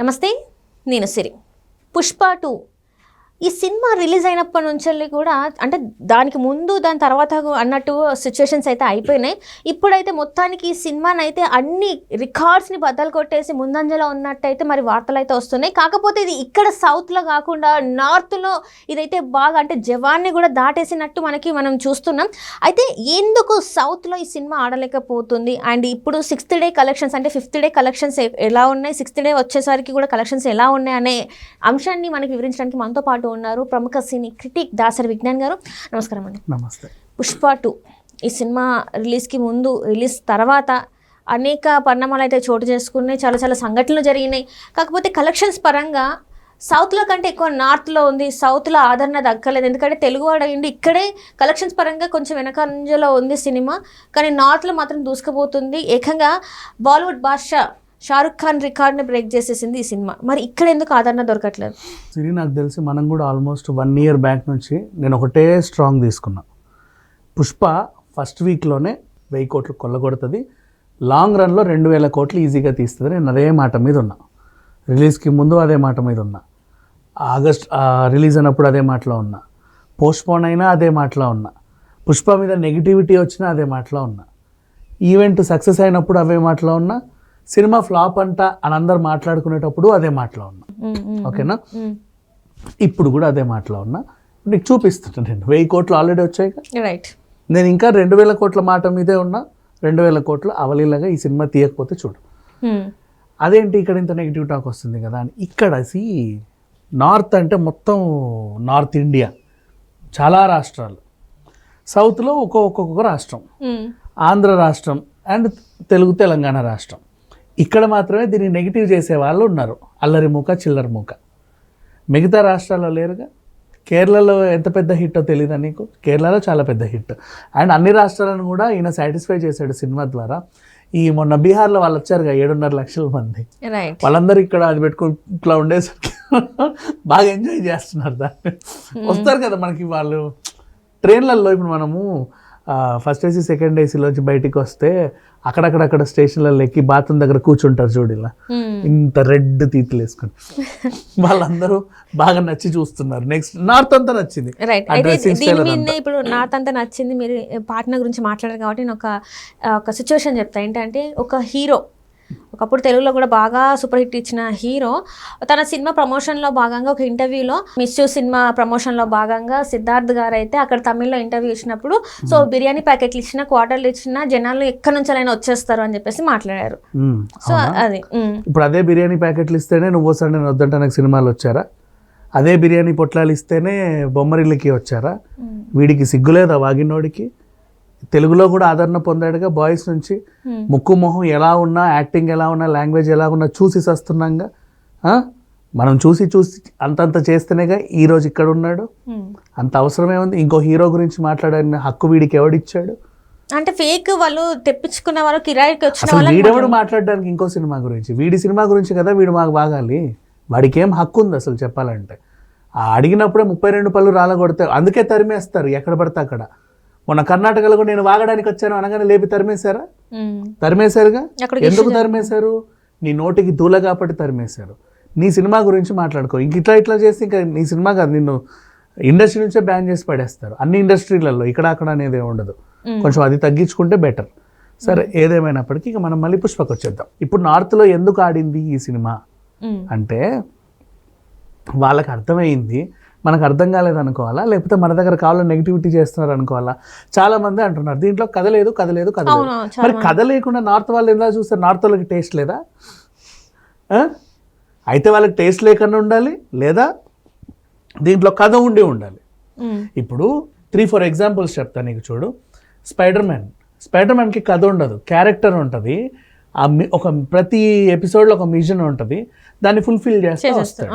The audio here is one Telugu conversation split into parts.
నమస్తే నేను సిరి. పుష్ప టూ. ఈ సినిమా రిలీజ్ అయినప్పటి నుంచి కూడా అంటే దానికి ముందు దాని తర్వాత అన్నట్టు సిచ్యువేషన్స్ అయితే అయిపోయినాయి. ఇప్పుడైతే మొత్తానికి ఈ సినిమాని అయితే అన్ని రికార్డ్స్ని బద్దలు కొట్టేసి ముందంజలో ఉన్నట్టయితే మరి వార్తలు అయితే వస్తున్నాయి. కాకపోతే ఇది ఇక్కడ సౌత్లో కాకుండా నార్త్లో ఇదైతే బాగా అంటే జవాన్ని కూడా దాటేసినట్టు మనకి మనం చూస్తున్నాం. అయితే ఎందుకు సౌత్లో ఈ సినిమా ఆడలేకపోతుంది? అండ్ ఇప్పుడు సిక్స్త్ డే కలెక్షన్స్ అంటే ఫిఫ్త్ డే కలెక్షన్స్ ఎలా ఉన్నాయి? సిక్స్త్ డే వచ్చేసరికి కూడా కలెక్షన్స్ ఎలా ఉన్నాయి? అనే అంశాన్ని మనకి వివరించడానికి మనతో పాటు ఉన్నారు. ప్రముఖ సినీ క్రిటిక్ దాసరి విజ్ఞాన్ గారు. నమస్కారం అండి. నమస్తే. పుష్ప టూ ఈ సినిమా రిలీజ్కి ముందు రిలీజ్ తర్వాత అనేక పరిణామాలు అయితే చోటు చేసుకున్నాయి. చాలా చాలా సంఘటనలు జరిగినాయి. కాకపోతే కలెక్షన్స్ పరంగా సౌత్లో కంటే ఎక్కువ నార్త్లో ఉంది. సౌత్లో ఆదరణ దక్కలేదు. ఎందుకంటే తెలుగు అయ్యింది ఇక్కడే కలెక్షన్స్ పరంగా కొంచెం వెనకంజలో ఉంది సినిమా. కానీ నార్త్లో మాత్రం దూసుకుపోతుంది. ఏకంగా బాలీవుడ్ భాష షారుఖ్ ఖాన్ రికార్డ్ని బ్రేక్ చేసేసింది ఈ సినిమా. మరి ఇక్కడ ఎందుకు ఆదరణ దొరకట్లేదు? సిరి నాకు తెలిసి మనం కూడా ఆల్మోస్ట్ వన్ ఇయర్ బ్యాక్ నుంచి నేను ఒకటే స్ట్రాంగ్ తీసుకున్నా. పుష్ప ఫస్ట్ వీక్లోనే వెయ్యి కోట్లు కొల్లగొడుతుంది. లాంగ్ రన్లో రెండు వేల కోట్లు ఈజీగా తీస్తుంది నేను అదే మాట మీద ఉన్నా. రిలీజ్కి ముందు అదే మాట మీద ఉన్నా. ఆగస్ట్ రిలీజ్ అయినప్పుడు అదే మాటలో ఉన్నా. పోస్ట్పోన్ అయినా అదే మాటలో ఉన్నా. పుష్ప మీద నెగిటివిటీ వచ్చినా అదే మాటలో ఉన్నా. ఈవెంట్ సక్సెస్ అయినప్పుడు అవే మాటలో ఉన్నా. సినిమా ఫ్లాప్ అంట అని అందరు మాట్లాడుకునేటప్పుడు అదే మాటలో ఉన్నా. ఓకేనా. ఇప్పుడు కూడా అదే మాటలో ఉన్నా. నీకు చూపిస్తున్నాను నేను. వెయ్యి కోట్లు ఆల్రెడీ వచ్చాయి రైట్ నేను ఇంకా రెండు వేల కోట్ల మాట మీదే ఉన్నా. రెండు వేల కోట్లు అవలీలగా ఈ సినిమా తీయకపోతే చూడు. అదేంటి ఇక్కడ ఇంత నెగిటివ్ టాక్ వస్తుంది కదా అని. ఇక్కడ సి నార్త్ అంటే మొత్తం నార్త్ ఇండియా. చాలా రాష్ట్రాలు. సౌత్లో ఒక్కో ఒక్కొక్క రాష్ట్రం. ఆంధ్ర రాష్ట్రం అండ్ తెలుగు తెలంగాణ రాష్ట్రం. ఇక్కడ మాత్రమే దీన్ని నెగిటివ్ చేసే వాళ్ళు ఉన్నారు. అల్లరి మూక చిల్లర మూక. మిగతా రాష్ట్రాల్లో లేరుగా? కేరళలో ఎంత పెద్ద హిట్టో తెలియదా నీకు? కేరళలో చాలా పెద్ద హిట్. అండ్ అన్ని రాష్ట్రాలను కూడా ఈయన సాటిస్ఫై చేశాడు సినిమా ద్వారా. ఈ మొన్న బీహార్లో వాళ్ళు వచ్చారుగా ఏడున్నర లక్షల మంది. వాళ్ళందరూ ఇక్కడ అది పెట్టుకుని ఇట్లా ఉండేసరికి బాగా ఎంజాయ్ చేస్తున్నారు దాన్ని. వస్తారు కదా మనకి వాళ్ళు. ట్రైన్లలో ఇప్పుడు మనము ఫస్ట్ ఏసీ సెకండ్ ఏసీలోంచి బయటికి వస్తే అక్కడక్కడక్కడ స్టేషన్లలో ఎక్కి బాత్రూమ్ దగ్గర కూర్చుంటారు చూడు ఇలా. ఇంత రెడ్ తీతులు వేసుకొని వాళ్ళందరూ బాగా నచ్చి చూస్తున్నారు. నెక్స్ట్ నార్త్ అంతా నచ్చింది. ఇప్పుడు నాతో అంతా నచ్చింది. మీరు పార్ట్నర్ గురించి మాట్లాడారు కాబట్టి నేను ఒక ఒక సిచ్యువేషన్ చెప్తా. ఏంటంటే ఒక హీరో ఒకప్పుడు తెలుగులో కూడా బాగా సూపర్ హిట్ ఇచ్చిన హీరో. తన సినిమా ప్రమోషన్లో భాగంగా ఒక ఇంటర్వ్యూలో మిస్ యూ సినిమా ప్రమోషన్లో భాగంగా సిద్ధార్థ్ గారు అయితే అక్కడ తమిళ్ళో ఇంటర్వ్యూ ఇచ్చినప్పుడు సో బిర్యానీ ప్యాకెట్లు ఇచ్చిన క్వార్టర్లు ఇచ్చిన జనాలు ఎక్కడి నుంచి అయినా వచ్చేస్తారు అని చెప్పేసి మాట్లాడారు. సో అది ఇప్పుడు అదే బిర్యానీ ప్యాకెట్లు ఇస్తేనే నువ్వు వస్తాడు నేను వద్దంటే నాకు సినిమాలు వచ్చారా? అదే బిర్యానీ పొట్లాలు ఇస్తేనే బొమ్మరిల్లికి వచ్చారా? వీడికి సిగ్గులేదా వాగినోడికి? తెలుగులో కూడా ఆదరణ పొందాడుగా బాయ్స్ నుంచి. ముక్కు మొహం ఎలా ఉన్నా యాక్టింగ్ ఎలా ఉన్నా లాంగ్వేజ్ ఎలా ఉన్నా చూసి సస్తున్నాంగా? మనం చూసి చూసి అంతంత చేస్తేనేగా ఈ రోజు ఇక్కడ ఉన్నాడు. అంత అవసరమే ఉంది. ఇంకో హీరో గురించి మాట్లాడని హక్కు వీడికి ఎవడిచ్చాడు? అంటే ఫేక్ వాళ్ళు తెప్పించుకున్న వాళ్ళు కిరాయికి వచ్చిన వీడెవడు మాట్లాడడానికి ఇంకో సినిమా గురించి? వీడి సినిమా గురించి కదా వీడు మాకు బాగాలి. వాడికి ఏం హక్కు ఉంది అసలు చెప్పాలంటే. ఆ అడిగినప్పుడే ముప్పై రెండు పళ్ళు రాలగొడితే అందుకే తరిమేస్తారు. ఎక్కడ పడితే అక్కడ. మొన్న కర్ణాటకలో కూడా నేను వాగడానికి వచ్చాను అనగానే లేపి తరిమేశారా. తరిమేశారుగా? ఎందుకు తరిమేశారు? నీ నోటికి దూల కాబట్టి తరిమేశారు. నీ సినిమా గురించి మాట్లాడుకో. ఇంక ఇట్లా ఇట్లా చేసి ఇంకా నీ సినిమా కాదు నిన్ను ఇండస్ట్రీ నుంచే బ్యాన్ చేసి పడేస్తారు. అన్ని ఇండస్ట్రీలలో ఇక్కడ అక్కడ అనేది ఉండదు. కొంచెం అది తగ్గించుకుంటే బెటర్. సరే ఏదేమైనప్పటికీ ఇక మనం మళ్ళీ పుష్పకు వచ్చేద్దాం. ఇప్పుడు నార్త్లో ఎందుకు ఆడింది ఈ సినిమా. అంటే వాళ్ళకి అర్థమైంది మనకు అర్థం కాలేదు అనుకోవాలా? లేకపోతే మన దగ్గర కావాలని నెగిటివిటీ చేస్తున్నారు అనుకోవాలా? చాలా మంది అంటున్నారు. దీంట్లో కథ లేదు కథ లేదు కథ లేదు అవును చాలా మరి కథ లేకుండా నార్త్ వాళ్ళు ఎలా చూస్తారు? నార్త్ వాళ్ళకి టేస్ట్ లేదా? అయితే వాళ్ళకి టేస్ట్ లేకుండా ఉండాలి లేదా దీంట్లో కథ ఉండి ఉండాలి. ఇప్పుడు త్రీ ఫోర్ ఎగ్జాంపుల్స్ చెప్తాను నీకు చూడు. స్పైడర్ మ్యాన్ స్పైడర్ మ్యాన్కి కథ ఉండదు. క్యారెక్టర్ ఉంటుంది. ఆ ఒక ప్రతి ఎపిసోడ్లో ఒక మిషన్ ఉంటుంది. దాన్ని ఫుల్ఫిల్ చేస్తే వస్తాడు.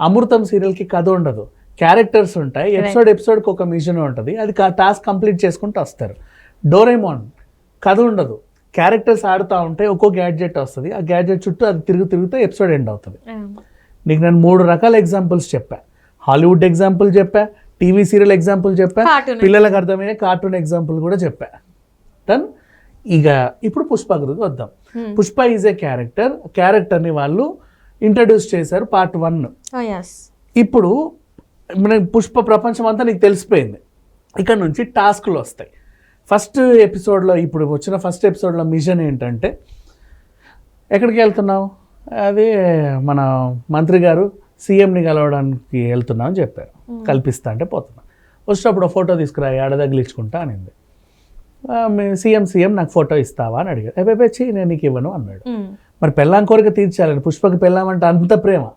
అమృతం సీరియల్కి కథ ఉండదు. క్యారెక్టర్స్ ఉంటాయి. ఎపిసోడ్ ఎపిసోడ్కి ఒక మిషన్ ఉంటుంది. అది టాస్క్ కంప్లీట్ చేసుకుంటూ వస్తారు. డోరేమోన్ కథ ఉండదు. క్యారెక్టర్స్ ఆడుతూ ఉంటే ఒక్కో గ్యాడ్జెట్ వస్తుంది. ఆ గ్యాడ్జెట్ చుట్టూ అది తిరుగు తిరుగుతూ ఎపిసోడ్ ఎండ్ అవుతుంది. నీకు నేను మూడు రకాల ఎగ్జాంపుల్స్ చెప్పా. హాలీవుడ్ ఎగ్జాంపుల్ చెప్పా. టీవీ సీరియల్ ఎగ్జాంపుల్ చెప్పా. పిల్లలకు అర్థమయ్యే కార్టూన్ ఎగ్జాంపుల్ కూడా చెప్పా. డన్ ఇక ఇప్పుడు పుష్ప గురించి వద్దాం. Hmm. Pushpa is a character క్యారెక్టర్ని వాళ్ళు ఇంట్రడ్యూస్ చేశారు పార్ట్ వన్ ఎస్ ఇప్పుడు మన పుష్ప ప్రపంచం అంతా నీకు తెలిసిపోయింది. ఇక్కడ నుంచి టాస్క్లు వస్తాయి. ఫస్ట్ ఎపిసోడ్లో ఇప్పుడు వచ్చిన ఫస్ట్ ఎపిసోడ్లో మిషన్ ఏంటంటే ఎక్కడికి వెళ్తున్నావు? అది మన మంత్రి గారు సీఎంని కలవడానికి వెళ్తున్నాం అని చెప్పారు. కల్పిస్తా అంటే పోతున్నా. వచ్చేటప్పుడు ఒక ఫోటో తీసుకురా ఆడ తగిలించుకుంటా అనింది. సీఎం సీఎం నాకు ఫోటో ఇస్తావా అని అడిగాడు వచ్చి నేను నీకు ఇవ్వను అన్నాడు. మరి పెళ్ళాం కోరిక తీర్చాలని పుష్పకి పెళ్ళామంటే అంత ప్రేమ.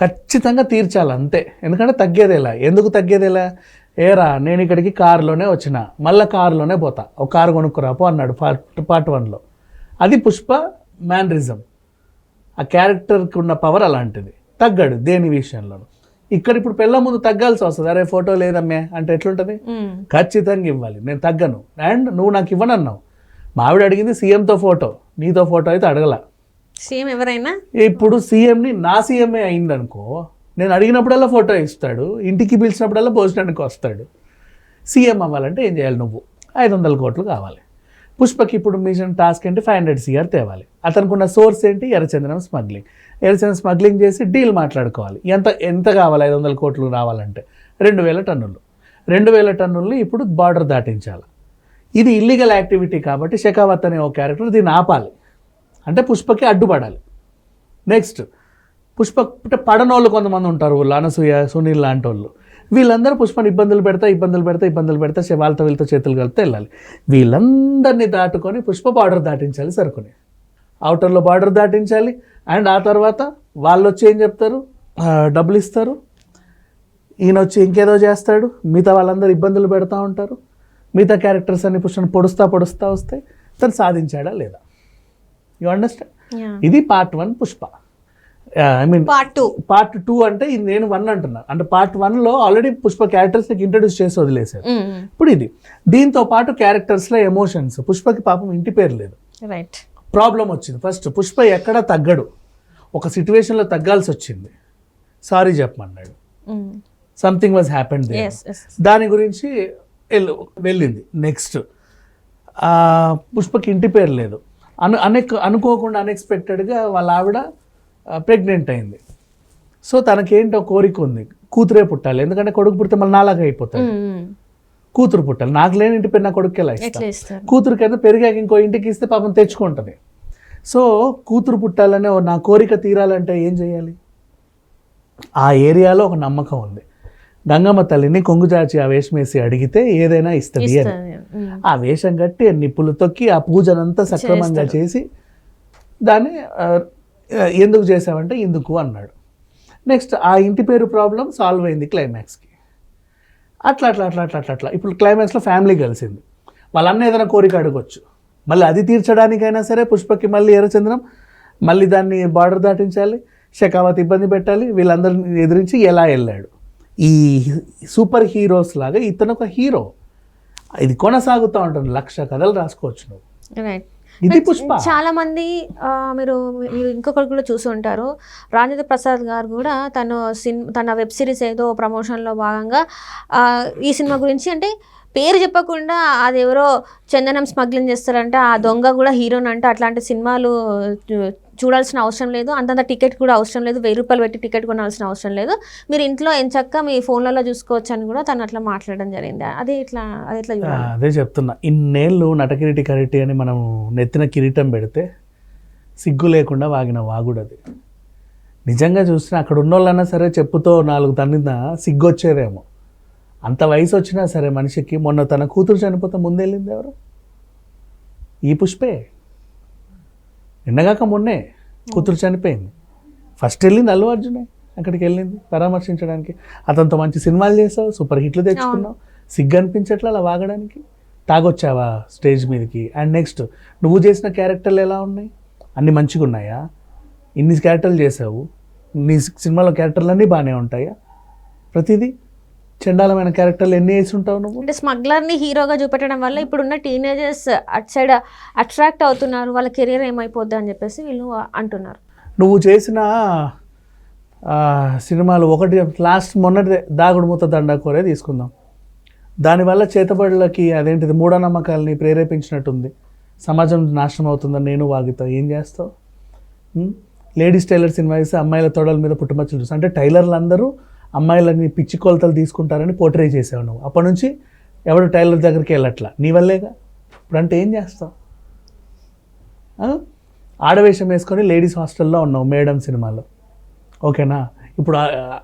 ఖచ్చితంగా తీర్చాలి అంతే. ఎందుకంటే తగ్గేదేలా ఎందుకు తగ్గేదేలా ఏరా నేను ఇక్కడికి కారులోనే వచ్చిన. మళ్ళీ కారులోనే పోతా. ఒక కారు కొనుక్కురాపో అన్నాడు పార్ట్ పార్ట్ వన్లో. అది పుష్ప మ్యానరిజం. ఆ క్యారెక్టర్కి ఉన్న పవర్ అలాంటిది. తగ్గాడు దేని విషయంలో ఇక్కడ ఇప్పుడు పెళ్ళ ముందు తగ్గాల్సి వస్తుంది. అరే ఫోటో లేదమ్మే అంటే ఎట్లుంటుంది? ఖచ్చితంగా ఇవ్వాలి. నేను తగ్గను. అండ్ నువ్వు నాకు ఇవ్వనన్నావు. మావిడ అడిగింది సీఎంతో ఫోటో. నీతో ఫోటో అయితే అడగల. సేమ్ ఎవరైనా? ఇప్పుడు సీఎంని నా సీఎంఏ అయిందనుకో నేను అడిగినప్పుడల్లా ఫోటో ఇస్తాడు ఇంటికి పిలిచినప్పుడల్లా భోజనానికి వస్తాడు. సీఎం అవ్వాలంటే ఏం చేయాలి నువ్వు? ఐదు వందల కోట్లు కావాలి. పుష్పకి ఇప్పుడు మిషన్ టాస్క్ ఏంటి? ఫైవ్ హండ్రెడ్ సిఆర్ తేవాలి. అతనికి ఉన్న సోర్స్ ఏంటి? ఎర్రచందనం స్మగ్లింగ్. ఎర్రచందనం స్మగ్లింగ్ చేసి డీల్ మాట్లాడుకోవాలి. ఎంత ఎంత కావాలి? ఐదు వందల కోట్లు రావాలంటే రెండు వేల టన్నులు. రెండు వేల టన్నుల్ని ఇప్పుడు బార్డర్ దాటించాలి. ఇది ఇల్లీగల్ యాక్టివిటీ కాబట్టి షెకావత్ అనే ఒక క్యారెక్టర్ దీన్ని ఆపాలి. అంటే పుష్పకి అడ్డుపడాలి. నెక్స్ట్ పుష్ప అంటే పడనోళ్ళు కొంతమంది ఉంటారు వాళ్ళు అనసూయ సునీల్ లాంటి వాళ్ళు. వీళ్ళందరూ పుష్పని ఇబ్బందులు పెడతా ఇబ్బందులు పెడతా ఇబ్బందులు పెడతా చే- వాళ్ళతో వీళ్ళతో చేతులు కలిపితే వెళ్ళాలి. వీళ్ళందరినీ దాటుకొని పుష్ప బార్డర్ దాటించాలి సరుకుని. అవుటర్లో బార్డర్ దాటించాలి. అండ్ ఆ తర్వాత వాళ్ళు వచ్చి ఏం చెప్తారు? డబ్బులు ఇస్తారు. ఈయన వచ్చి ఇంకేదో చేస్తాడు. మిగతా వాళ్ళందరూ ఇబ్బందులు పెడతా ఉంటారు. మిగతా క్యారెక్టర్స్ అన్ని పుష్పని పొడుస్తా పొడుస్తా వస్తాయి తను సాధించాడా లేదా? యు అండర్స్టాండ్ ఇది part one Pushpa. I mean part two part two అంటే నేను వన్ అంటున్నా. అంటే పార్ట్ వన్లో ఆల్రెడీ పుష్ప క్యారెక్టర్స్ ఇంట్రడ్యూస్ చేసి వదిలేశారు. ఇప్పుడు ఇది. దీంతో పాటు క్యారెక్టర్స్లో ఎమోషన్స్ పుష్పకి పాపం ఇంటి పేరు లేదు. రైట్ ప్రాబ్లం వచ్చింది. ఫస్ట్ పుష్ప ఎక్కడ తగ్గడు. ఒక సిచ్యువేషన్లో తగ్గాల్సి వచ్చింది. సారీ చెప్పమన్నాడు. సంథింగ్ వాజ్ ఎస్ దాని గురించి వెళ్ళు వెళ్ళింది. నెక్స్ట్ పుష్పకి ఇంటి పేరు లేదు. అను అనెక్ అనుకోకుండా అన్ఎక్స్పెక్టెడ్గా వాళ్ళ ఆవిడ ప్రెగ్నెంట్ అయింది. సో తనకేంటో కోరిక ఉంది. కూతురే పుట్టాలి. ఎందుకంటే కొడుకు పుడితే మళ్ళీ నాలాగా అయిపోతాడు. కూతురు పుట్టాలి. నాకు లేని ఇంటి పేరు నా కొడుకు ఎలా ఇస్తా? ఎట్లా ఇస్తారు? కూతురికి అయితే పెరిగాక ఇంకో ఇంటికి ఇస్తే పాపం తెచ్చుకుంటుంది. సో కూతురు పుట్టాలనే నా కోరిక తీరాలంటే ఏం చేయాలి? ఆ ఏరియాలో ఒక నమ్మకం ఉంది. గంగమ్మ తల్లిని కొంగు చాచి ఆ వేషం వేసి అడిగితే ఏదైనా ఇస్తుంది అని. ఆ వేషం కట్టి నిప్పులు తొక్కి ఆ పూజనంతా సక్రమంగా చేసి దాన్ని ఎందుకు చేసావంటే ఇందుకు అన్నాడు. నెక్స్ట్ ఆ ఇంటి పేరు ప్రాబ్లం సాల్వ్ అయింది క్లైమాక్స్కి. అట్లా అట్లా అట్లా అట్లా అట్లా అట్లా. ఇప్పుడు క్లైమాక్స్లో ఫ్యామిలీ కలిసింది. వాళ్ళన్న ఏదైనా కోరిక అడగొచ్చు. మళ్ళీ అది తీర్చడానికైనా సరే పుష్పకి మళ్ళీ ఎర్రచంద్రం మళ్ళీ దాన్ని బార్డర్ దాటించాలి షెకావత్ ఇబ్బంది పెట్టాలి వీళ్ళందరిని ఎదిరించి ఎలా వెళ్ళాడు. ఈ సూపర్ హీరోస్ లాగా ఇతను ఒక హీరో. ఇది కొనసాగుతూ ఉంటుంది. లక్ష కథలు రాసుకోవచ్చు నువ్వు. రైట్ ఇది పుష్ప. చాలా మంది మీరు మీరు ఇంకొకరు కూడా చూసి ఉంటారు. రాజేంద్ర ప్రసాద్ గారు కూడా తను సిన్ తన వెబ్ సిరీస్ ఏదో ప్రమోషన్లో భాగంగా ఈ సినిమా గురించి అంటే పేరు చెప్పకుండా అది ఎవరో చందనం స్మగ్లింగ్ చేస్తారంటే ఆ దొంగ కూడా హీరోని అంటే అట్లాంటి సినిమాలు చూ- చూడాల్సిన అవసరం లేదు. అంతంత టికెట్ కూడా అవసరం లేదు. వెయ్యి రూపాయలు పెట్టి టికెట్ కొనాల్సిన అవసరం లేదు. మీరు ఇంట్లో ఎంచక్క మీ ఫోన్లలో చూసుకోవచ్చు అని కూడా తను అట్లా మాట్లాడడం జరిగింది. అదే ఇట్లా అది ఇట్లా అదే చెప్తున్నా. ఇన్నేళ్ళు నటకిరీటి కరిటి అని మనం నెత్తిన కిరీటం పెడితే సిగ్గు లేకుండా వాగిన వాగుడది. నిజంగా చూస్తే అక్కడ ఉన్నోళ్ళన్నా సరే చెప్పుతో నాలుగు తన్నిన సిగ్గు వచ్చేదేమో అంత వయసు వచ్చినా సరే మనిషికి మొన్న తన కూతురు చనిపోతే ముందెళ్ళింది ఎవరు? ఈ పుష్పే. నిన్నగాక మొన్నే కూతురు చనిపోయింది. ఫస్ట్ వెళ్ళింది అల్లు అర్జునే అక్కడికి వెళ్ళింది పరామర్శించడానికి. అతనితో మంచి సినిమాలు చేసావు సూపర్ హిట్లు తెచ్చుకున్నావు. సిగ్గు అనిపించట్లా అలా వాగడానికి? తాగొచ్చావా స్టేజ్ మీదకి? అండ్ నెక్స్ట్ నువ్వు చేసిన క్యారెక్టర్లు ఎలా ఉన్నాయి? అన్ని మంచిగా ఉన్నాయా ఇన్ని క్యారెక్టర్లు చేసావు. నీ సినిమాలో క్యారెక్టర్లు అన్నీ బాగానే ఉంటాయా? ప్రతిదీ చండాలమైన క్యారెక్టర్లు ఎన్ని వేసి ఉంటావు నువ్వు? అంటే స్మగ్లర్ని హీరోగా చూపెట్టడం వల్ల ఇప్పుడున్న టీనేజర్స్ అట్ సైడ్ అట్రాక్ట్ అవుతున్నారు వాళ్ళ కెరీర్ ఏమైపోద్ది అని చెప్పేసి వీళ్ళు అంటున్నారు. నువ్వు చేసిన సినిమాలు ఒకటి లాస్ట్ మొన్నటి దాగుడు మూత దండకోరే తీసుకుందాం. దానివల్ల చేతబడులకి అదేంటిది మూఢనమ్మకాలని ప్రేరేపించినట్టుంది. సమాజం నాశనం అవుతుందని నేను వాగుతా. ఏం చేస్తావు? లేడీస్ టైలర్ సినిమా వేస్తే అమ్మాయిల తొడల మీద పుట్టుమచ్చలు చూసి అంటే టైలర్లు అందరూ అమ్మాయిలని పిచ్చి కొలతలు తీసుకుంటారని పోర్ట్రే చేసావు నువ్వు. అప్పటి నుంచి ఎవడు టైలర్ దగ్గరికి వెళ్ళట్లా. నీ వల్లేగా? ఇప్పుడు అంటే ఏం చేస్తావు? ఆడవేషం వేసుకొని లేడీస్ హాస్టల్లో ఉన్నావు మేడం సినిమాలో. ఓకేనా? ఇప్పుడు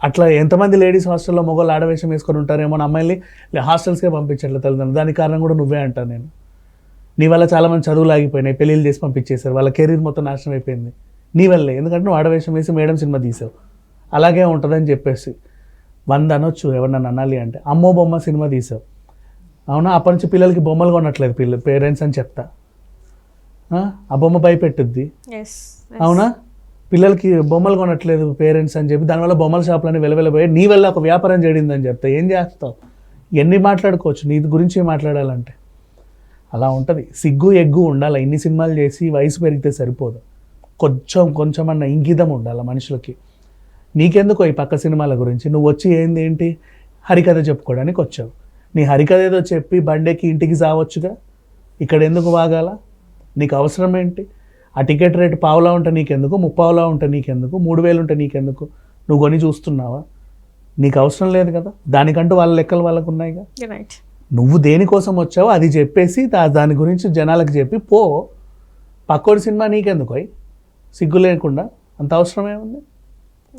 అట్లా ఎంతమంది లేడీస్ హాస్టల్లో మొగోళ్ళు ఆడవేషం వేసుకొని ఉంటారేమో అని అమ్మాయిని హాస్టల్స్కే పంపించట్లే తల్లిదండ్రులు. దానికి కారణం కూడా నువ్వే అంటాను నేను. నీ వల్ల చాలామంది చదువులు ఆగిపోయినాయి పెళ్ళిళ్ళు చేసి పంపించేశారు వాళ్ళ కెరీర్ మొత్తం నాశనం అయిపోయింది. నీ వల్లే. ఎందుకంటే నువ్వు ఆడవేషం వేసి మేడం సినిమా తీసావు. అలాగే ఉంటుందని చెప్పేసి. వంద అనొచ్చు ఎవరన్నా అనాలి అంటే. అమ్మో బొమ్మ సినిమా తీసావు. అవునా? అప్పటి నుంచి పిల్లలకి బొమ్మలు కొనట్లేదు పిల్ల పేరెంట్స్ అని చెప్తా. ఆ? బొమ్మ భయపెట్టుద్ది. అవునా? పిల్లలకి బొమ్మలు కొనట్లేదు పేరెంట్స్ అని చెప్పి దానివల్ల బొమ్మల షాపులని వెలవెలబోయి నీ వల్ల ఒక వ్యాపారం చేయడిందని చెప్తా. ఏం చేస్తావు? ఎన్ని మాట్లాడుకోవచ్చు? నీ గురించి మాట్లాడాలంటే. అలా ఉంటుంది. సిగ్గు ఎగ్గు ఉండాలి. ఇన్ని సినిమాలు చేసి వయసు పెరిగితే సరిపోదు. కొంచెం కొంచెం అన్న ఇంగితం ఉండాలి మనుషులకి. నీకెందుకో ఈ పక్క సినిమాల గురించి? నువ్వు వచ్చి ఏంది ఏంటి? హరికథ చెప్పుకోవడానికి వచ్చావు. నీ హరికథ ఏదో చెప్పి బండెక్కి ఇంటికి సావచ్చుగా? ఇక్కడ ఎందుకు వాగాల? నీకు అవసరం ఏంటి? ఆ టికెట్ రేటు పావులా ఉంటే నీకెందుకు? ముప్పావులా ఉంటే నీకెందుకు? మూడు వేలు ఉంటే నీకెందుకు? నువ్వు కొని చూస్తున్నావా? నీకు అవసరం లేదు కదా? దానికంటూ వాళ్ళ లెక్కలు వాళ్ళకు ఉన్నాయిగా? నువ్వు దేనికోసం వచ్చావో అది చెప్పేసి దా- దాని గురించి జనాలకు చెప్పి పో. పక్కోడి సినిమా నీకెందుకు అయ్ సిగ్గు లేకుండా? అంత అవసరం ఏముంది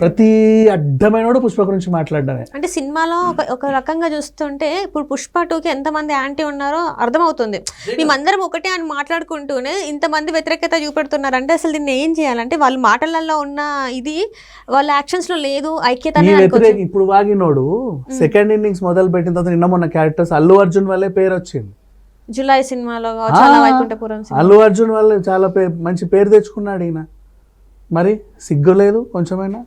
ప్రతి అడ్డమైనోడు పుష్ప గురించి మాట్లాడడమే. అంటే సినిమాలో ఒక ఒక రకంగా చూస్తుంటే ఇప్పుడు పుష్ప టూకి ఎంతమంది యాంటీ ఉన్నారో అర్థమవుతుంది. మేమందరం ఒకటే అని మాట్లాడుకుంటూనే ఇంతమంది వ్యతిరేకత చూపెడుతున్నారు అంటే అసలు దీన్ని ఏం చేయాలంటే వాళ్ళ మాటలలో ఉన్న ఇది వాళ్ళ యాక్షన్స్లో లేదు ఐక్యత ఇప్పుడు వాగినోడు సెకండ్ ఇన్నింగ్స్ మొదలు పెట్టిన తర్వాత నిన్న మొన్న క్యారెక్టర్స్ అల్లు అర్జున్ వల్లే పేరు వచ్చింది. జులై సినిమాలో వైకుంఠపురం సినిమా. అల్లు అర్జున్ వల్ల చాలా మంచి పేరు తెచ్చుకున్నాడు ఈయన. మరి సిగ్గు లేదు కొంచెమైనా?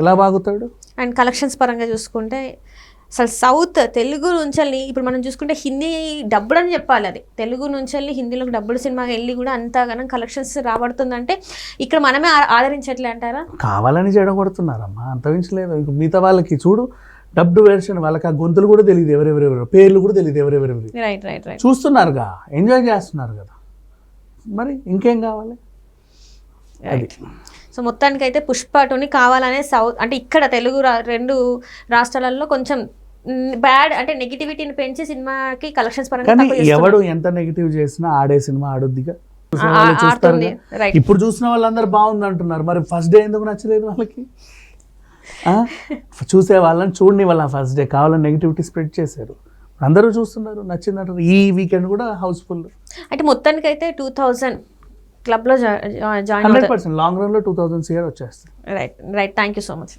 ఎలా బాగుతాడు? అండ్ కలెక్షన్స్ పరంగా చూసుకుంటే అసలు సౌత్ తెలుగు నుంచి ఇప్పుడు మనం చూసుకుంటే హిందీ డబ్బుడు అని చెప్పాలి అది. తెలుగు నుంచి వెళ్ళి హిందీలోకి డబ్బుడు సినిమాకి వెళ్ళి కూడా అంతగానం కలెక్షన్స్ రాబడుతుందంటే ఇక్కడ మనమే ఆదరించట్లే అంటారా? కావాలని చెడగొడుతున్నారమ్మా అంత మించలేదు ఇంక మిగతా వాళ్ళకి చూడు డబ్డ్ వెర్షన్ వాళ్ళకి ఆ గొంతులు కూడా తెలియదు ఎవరెవరెవరు పేర్లు కూడా తెలియదు ఎవరెవరెవరు. రైట్ రైట్ రైట్ చూస్తున్నారుగా ఎంజాయ్ చేస్తున్నారు కదా. మరి ఇంకేం కావాలి? రైట్ సో మొత్తానికి అయితే పుష్ప టూని కావాలనే సౌత్ అంటే ఇక్కడ తెలుగు రెండు రాష్ట్రాలలో కొంచెం బ్యాడ్ అంటే నెగిటివిటీని పెంచి సినిమాకి కలెక్షన్స్ పరంగా. ఎవడు ఎంత నెగిటివ్ చేసినా ఆడే సినిమా ఆడుద్దిగా. ఇప్పుడు చూసిన వాళ్ళందరూ బాగుంది అంటున్నారు మరి ఫస్ట్ డే ఎందుకు నచ్చలేదు వాళ్ళకి? చూసే వాళ్ళని చూడని వాళ్ళ ఫస్ట్ డే కావాలని నెగిటివిటీ స్ప్రెడ్ చేశారు. అందరూ చూస్తున్నారు నచ్చింది అంటారు ఈ వీకెండ్ కూడా హౌస్ఫుల్. అంటే మొత్తానికి అయితే టూ థౌజండ్ క్లబ్లో జాయిన్ హండ్రెడ్ పర్సెంట్ లాంగ్ రన్లో టూ థౌసండ్ సియర్ వచ్చేస్తాయి right right thank you so much